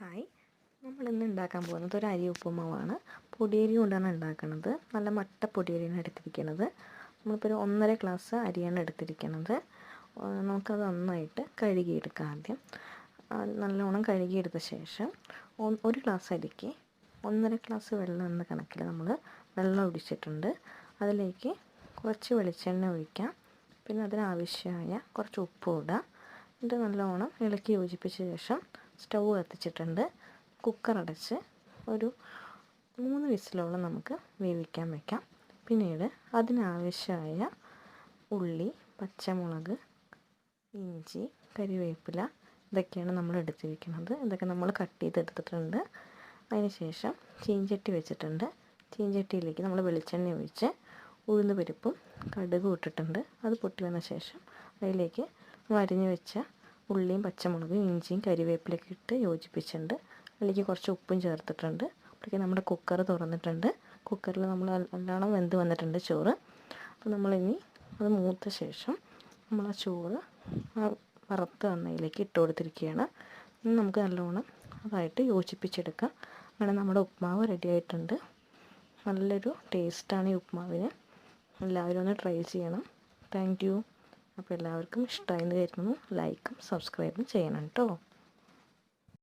Hi. നമ്മൾ ഇന്ന് ഉണ്ടാക്കാൻ പോകുന്നത് ഒരു അരി ഉപ്പുമാവാണ്. പൊടിയരി കൊണ്ടാണ് ഉണ്ടാക്കുന്നത് നല്ല മട്ട പൊടിയരിയാണ് എടുത്തിരിക്കുന്നത്. നമ്മളിപ്പോൾ ഒരു ഒന്നര ഗ്ലാസ് അരിയാണ് എടുത്തിരിക്കുന്നത്. നമുക്കത് നന്നായിട്ട് കഴുകിയെടുക്കാം ആദ്യം. നല്ലോണം കഴുകിയെടുത്ത ശേഷം ഒരു ഗ്ലാസ് അരിക്ക് ഒന്നര ഗ്ലാസ് വെള്ളം എന്ന കണക്കിൽ നമ്മൾ വെള്ളം ഒഴിച്ചിട്ടുണ്ട്. അതിലേക്ക് കുറച്ച് വെളിച്ചെണ്ണ ഒഴിക്കാം. പിന്നെ അതിനാവശ്യമായ കുറച്ച് ഉപ്പ് ഇടുക എന്നിട്ട് നല്ലോണം ഇളക്കി യോജിപ്പിച്ച ശേഷം സ്റ്റൗ കത്തിച്ചിട്ടുണ്ട് കുക്കർ അടച്ച് ഒരു മൂന്ന് വിസിലോളം നമുക്ക് വേവിക്കാൻ വയ്ക്കാം പിന്നീട് അതിനാവശ്യമായ ഉള്ളി പച്ചമുളക് ഇഞ്ചി കരിവേപ്പില ഇതൊക്കെയാണ് നമ്മൾ എടുത്തിരിക്കുന്നത്. ഇതൊക്കെ നമ്മൾ കട്ട് ചെയ്തെടുത്തിട്ടുണ്ട്. അതിന് ശേഷം ചീഞ്ചട്ടി വെച്ചിട്ടുണ്ട്. ചീഞ്ചട്ടിയിലേക്ക് നമ്മൾ വെളിച്ചെണ്ണ ഒഴിച്ച് ഉഴുന്ന് പരിപ്പും കടുകും ഇട്ടിട്ടുണ്ട്. അത് പൊട്ടി വന്ന ശേഷം അതിലേക്ക് നമ്മൾ വെച്ച ഉള്ളിയും പച്ചമുളകും ഇഞ്ചിയും കരിവേപ്പിലൊക്കെ ഇട്ട് യോജിപ്പിച്ചിട്ടുണ്ട്. അതിലേക്ക് കുറച്ച് ഉപ്പും ചേർത്തിട്ടുണ്ട്. അപ്പോഴേക്കും നമ്മുടെ കുക്കർ തുറന്നിട്ടുണ്ട്. കുക്കറിൽ നമ്മൾ നല്ലോണം വെന്ത് വന്നിട്ടുണ്ട് ചോറ്. അപ്പോൾ നമ്മളിനി അത് മൂത്ത ശേഷം നമ്മൾ ആ ചോറ് വറുത്ത് വന്നതിലേക്ക് ഇട്ട് കൊടുത്തിരിക്കുകയാണ്. ഇനി നമുക്ക് നല്ലോണം അതായിട്ട് യോജിപ്പിച്ചെടുക്കാം. അങ്ങനെ നമ്മുടെ ഉപ്മാവ് റെഡി ആയിട്ടുണ്ട്. നല്ലൊരു ടേസ്റ്റാണ് ഈ ഉപ്മാവിന്. എല്ലാവരും ഒന്ന് ട്രൈ ചെയ്യണം. താങ്ക് അപ്പോൾ എല്ലാവർക്കും ഇഷ്ടമായെന്ന് കരുതുന്നു. ലൈക്കും സബ്സ്ക്രൈബും ചെയ്യണം കേട്ടോ.